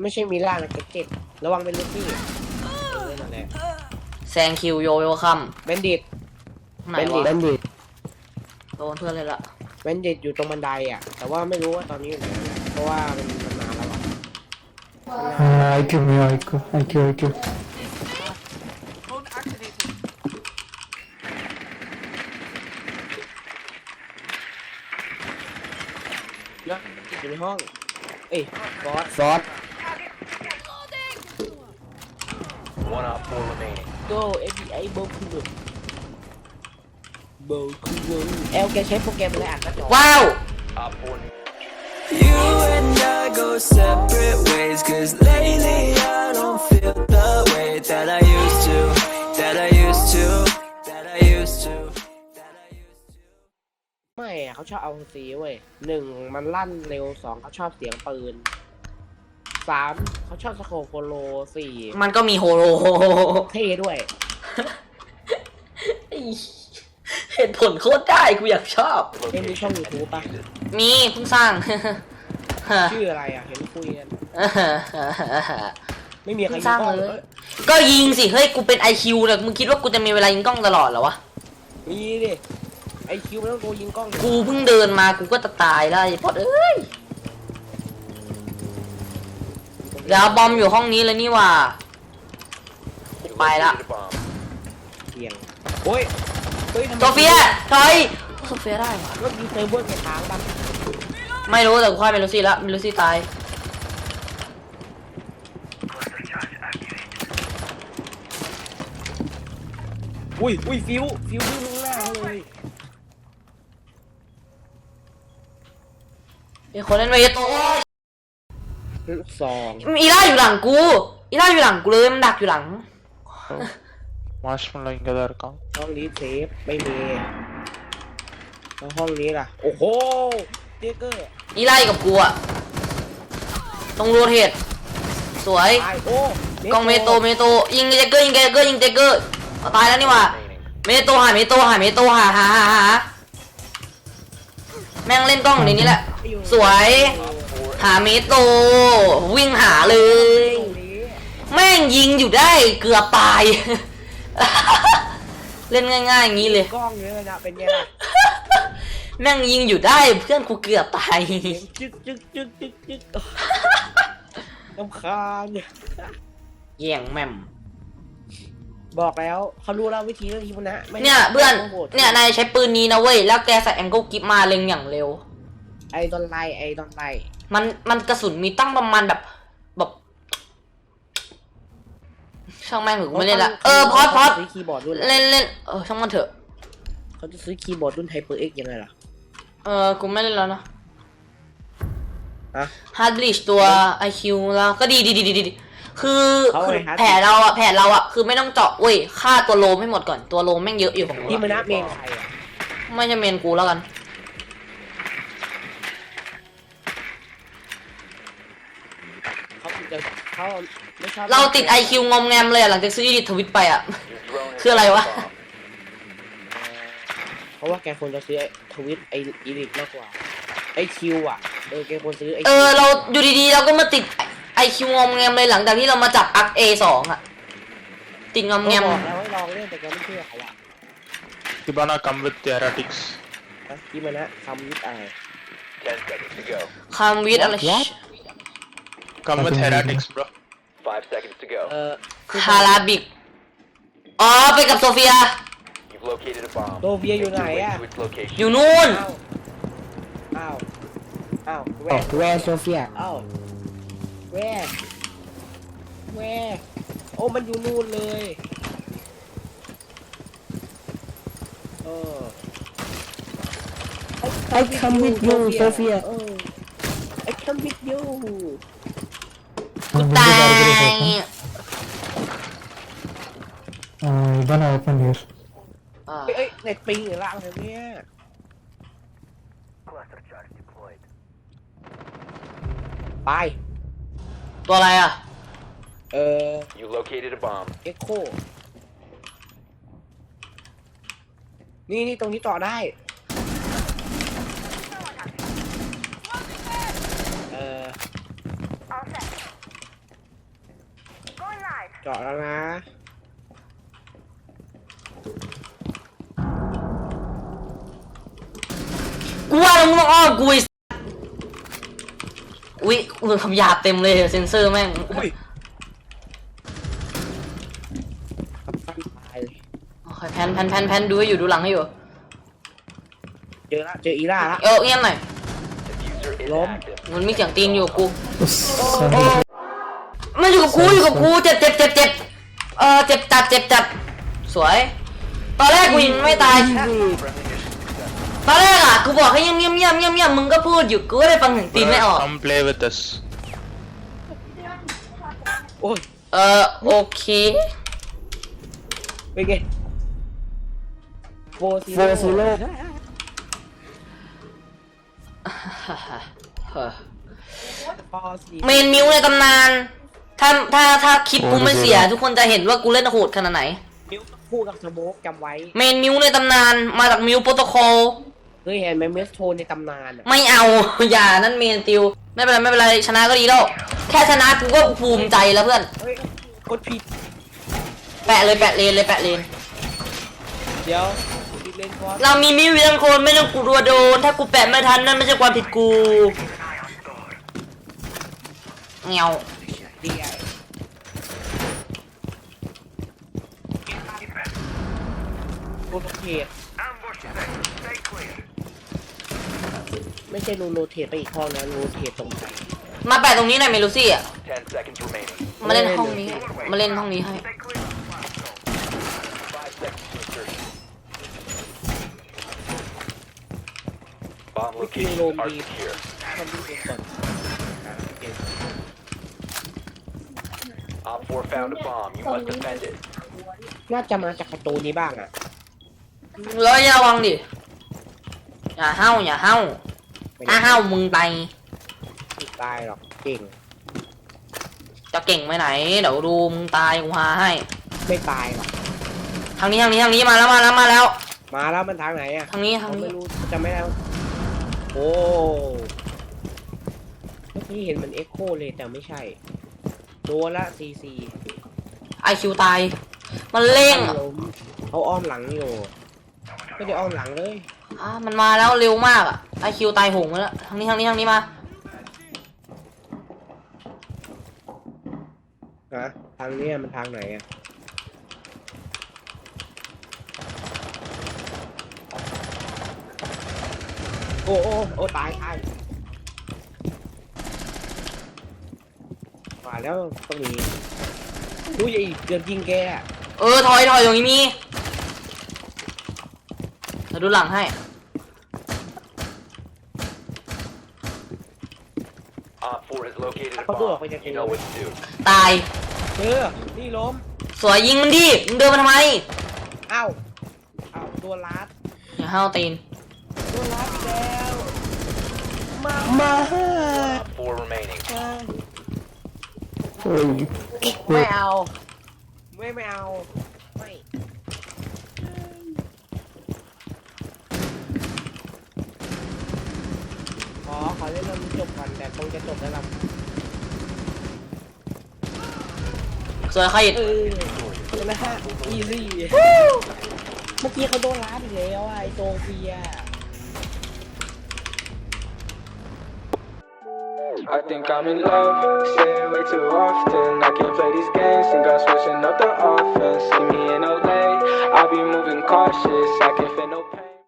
ไม่ใช่มิล่านะเก็ตเจ็ดระวังเป็นลูฟี่เออนั่นแหละแซงคิวโยเวลคัมแบนดิต ไหนเป็นดิวะแบนดิตโดนเพื่อนเลยละแบนดิตอยู่ตรงบันไดอะ แต่ว่าไม่รู้ว่าตอนนี้อยู่ไหนนะเพราะว่ามันมันนานแล้วอะ Uh, IQ me, IQ, IQ, IQ. Phone activated. แล้วอยู่ใน ห้องเอ้ยฟอสฟอส One op four remaining. go FBI โบคูโบคูเอลแกใช้โปรแกรมอะไรอ่านหน้าจอว้าว Op four. You and I go separate ways Cause lately I don't feel the way that I used to That I used to That I used to That I used to ไม่อะเขาชอบเอาซีเว้ยหนึ่งมันลั่นเร็วสองเขาชอบเสียงปืน สามเขาชอบสโคปโฟโลสี่มันก็มีโฮโลเท่ด้วย เหตุผลโคตรได้กูอยากชอบเอ็มมีช่องยูทูบปะมีเพิ่งสร้าง ชื่ออะไรอะ เห็นคุยกันไม่มีใครเพิ่งสร้างกล้อเลยอ้ก็ยิงสิ เฮ้ย กูเป็นไอคิวเนี่ยมึงคิดว่ากูจะมีเวลายิงกล้องตลอดเหรอวะ มีดิไอคิวไม่ต้องโกยิงกล้อง กูเพิ่งเดินมากูก็จะตายแล้วไอ้พอดเอ้ย เดี๋ยวบอมอยู่ห้องนี้เลยนี่หว่า You Bye located lah. a bomb. เสียงโอ้ยเฮ้ยทำไมโซเฟียถอยโซเฟียได้วะเมื่อกี้เซิร์ฟเวอร์ไงค้างปะไม่รู้แต่กูฆ่าเมลูซี่แล้วเมลูซี่ตาย อุ้ยอุ้ยฟิวฟิวดึงข้างหน้าเลยมีคนเล่นเวทโอ้ย ลูกซองอีล่าอยู่หลังกูอีล่าอยู่หลังกูเลยมันดักอยู่หลัง மார்ஷ்மல்ல இங்கே தான் இருக்கான் ห้องนี้เซฟไม่มีแล้วห้องนี้ล่ะ โอ้โหเจ๊เกอร์อีล่ากับกูอะตรงโรเทตสวยกองเมโตเมโตยิงเจเกอร์ยิงเจเกอร์ยิงเจเกอร์ตายแล้วนี่ว่าเมโตหาเมโตหาเมโตหาหาหาหาแม่งเล่นกล้องในนี้แหละ สวย หาเมโตวิ่งหาเลยตรงนี้แม่งยิงอยู่ได้เกือบตาย เล่นง่ายๆอย่างนี้เลย กล้องเยอะนะเป็นไงล่ะแม่งยิงอยู่ได้เพื่อนกูเกือบตายจึ๊กจึ๊กจึ๊กจึ๊กจึ๊กลำคาญเนี่ยเยี่ยงแม่มบอกแล้วเขารู้แล้ววิธีเรื่องทีมนะไม่เนี่ยเพื่อนไม่โหดเนี่ยนายใช้ปืนนี้นะเว้ยแล้วแกใส่แองเกิลกิฟมาเล็งอย่างเร็ว ไอ้ดอนไลไอ้ดอนไล มันมันกระสุนมีตั้งประมาณแบบแบบช่างแม่งหรือกูไม่เล่นละเออพอดพอดซื้อคีย์บอร์ดรุ่นเล่นเล่นเออช่างมันเถอะเขาจะซื้อคีย์บอร์ดรุ่นไฮเปอร์เอ็กยังไงล่ะเออกูไม่เล่นแล้วนะฮะฮาร์ดบลิชตัว IQ แล้วก็ดีดีดีดีดีคือเขาคือไง hard แผนเราอะแผนเราอะคือไม่ต้องเจาะเว้ยฆ่าตัวโลมให้หมดก่อนตัวโลมแม่งเยอะอยู่ที่มันนะเมนใครอะไม่ใช่เมนกูแล้วกัน เขาจะเขาไม่ชอบเราติด IQ งอมแงมเลยอะหลังจากซื้อยูนิตทวิตไปอะ Your drone has คืออะไรวะ found a bomb. เพราะว่าแกควรจะซื้อทวิตไออีลิทมากกว่าไอคิวอะเออแกควรซื้อไอเออ เราอยู่ดีๆ เราก็มาติด IQ งอมแงมเลยหลังจากที่เรามาจับอัก A สองอะติดงอมแงมบอกแล้วให้ลองเล่นแต่แกไม่เชื่อเขาอะ Kibana come with theoretics. นะที่มันนะคำวิทย์อะไร Ten seconds to go. คำวิทย์อะไร Come with Nothing heretics, bro. Five seconds to go. เออคือฮาราบิก อ๋อ ไปกับโซเฟีย You've located a bomb. โซเฟียอยู่ไหน Make your way อะ to its location. อยู่นู่น อ้าว อ้าว อ้าวแวร์แวร์โซเฟียอ้าวแวร์แวร์โอ้ มันอยู่นู่นเลยเออ I come with you Sophia เออ I come with you กูตาย Uh, Ivana open here. อ่าเอ้ยเอ้ยเน็ตปิงหรือล่างเลยเนี่ยไป ตัวอะไรอะ เออ You located a bomb. เอ็กโค นี่นี่ตรงนี้ต่อได้ เออ เจาะแล้วนะกูว่าแล้วมึงต้องอ้อมกูไอ้สัสอุ้ยมึงคำหยาบเต็มเลยเซนเซอร์แม่งอุ้ยกับฟันตายเลยโอเคแพนแพนแพนแพนดูให้อยู่ดูหลังให้อยู่ เจอละเจออีล่าละเออเงียบหน่อย Diffuser is Lom. active. มันมีเสียงตีนอยู่กับกู Sorry. มันอยู่กับกูอยู่กับกูเจ็บเจ็บเจ็บเจ็บเออเจ็บจัดเจ็บจัดสวย ตอนแรกกูยิงไม่ตาย ตอนแรกอะกูบอกให้เงียบเงียบเงียบเงียบเงียบมึงก็พูดอยู่กูก็เลยฟังถึงตีนไม่ออก Come play with us. โอ้ยเออโอเคเป็นไงโฟซีโฟซีโร่ฟอซีเมนมิวในตำนาน ถ้าถ้าถ้าคลิปกูไม่เสีย ทุกคนจะเห็นว่ากูเล่นโหดขนาดไหน มิวคู่กับสโมกจำไว้ เมนมิวในตำนานมาจากมิวโปรโตคอล เคยเห็นไหมเมสโทในตำนานอะไม่เอา อย่านั่นเมนติว ไม่เป็นไรไม่เป็นไรชนะก็ดีแล้ว แค่ชนะกูก็ภูมิใจแล้วเพื่อน เฮ้ยกดผิด แปะเลยแปะเลนเลยแปะเลน เดี๋ยวผิดเลนคอร์สเรามีมิวเวียงคนไม่ต้องกลัวโดน ถ้ากูแปะไม่ทันนั่นไม่ใช่ความผิดกูเงียว เดีย โรเทตไม่ใช่โรเทตไปอีกห้องนะโรเทตตรงไหนมาแปะตรงนี้หน่อยเมลูซี่อะ10 seconds remaining. มาเล่นห้องนี้ให้มาเล่นห้องนี้ให้ Five seconds to insertion. Bomb locations are secure. มันดูก่อนอะโอเค Op 4 found a bomb. You must defend it. น่าจะมาจากประตูนี้บ้างอะ แล้วอย่าระวังดิ อย่าเห้าอย่าเห้าถ้าเห้ามึงไปไม่ตายหรอกเก่ง จะเก่งไปไหน เดี๋ยวดูมึงตายกูหาให้ ไม่ตายหรอก ทางนี้ทางนี้ทางนี้มาแล้วมาแล้วมาแล้ว มาแล้วมันทางไหนอะทางนี้ทางเขานี้ไม่รู้จะไม่ได้โอ้เมื่อกี้เห็นมันเอ็กโคเลยแต่ไม่ใช่ โดนละซีซีไอคิวตาย มันเร่งเขาอ้อมหลังอยู่ ไม่ได้อ้อมหลังเลยอะมันมาแล้วเร็วมากอะไอคิวตายโหงไปแล้วทางนี้ทางนี้ทางนี้มาฮะทางเนี้ยมันทางไหนอะโอ้โอ้โอ้ตายตายมาแล้วต้องมีดูอย่าอีกเกือบยิงแกอะเออถอยถอยตรงนี้มีเดี๋ยวดูหลังให้ Op 4 has located a Apa tu? bomb. Apa jadi? You know what to do. ตาย เออนี่ล้มสวยยิงมันดิมึงเดินมาทำไมเอ้าเอ้าตัวลัดอย่าห้าวตีนตัวลัดอีกแล้วมามา Op 4 remaining. Oi. ไม่เอาไม่ไม่เอาไม่ขอขอ เล่นเรื่องนี้จบก่อนแต่คงจะจบแล้วล่ะสวยใครอีกเออนะฮะอีซี่เมื่อกี้เขาโดนลัดอีกแล้วอะไอโซเฟีย I think I'm in love, say it way too often. I can't play these games, think I'm switching up the offense. See me in LA, I'll be moving cautious. I can feel no pain.